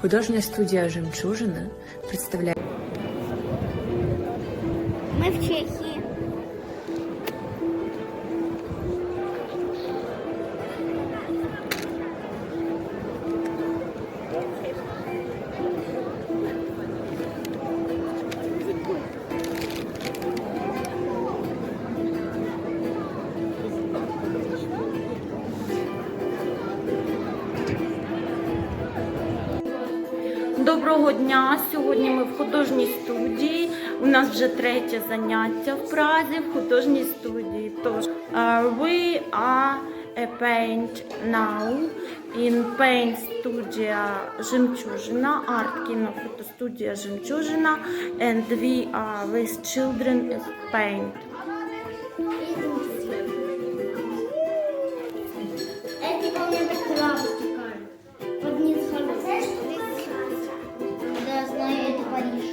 Художня студія Жемчужина представляє Ми в Чехії. Доброго дня! Сьогодні ми в художній студії. У нас вже третє заняття в Празі в художній студії. Тож е, we are a paint now in paint студія Жемчужина, арт кіно фотостудія Жемчужина and we are with children of paint. Эти everybody.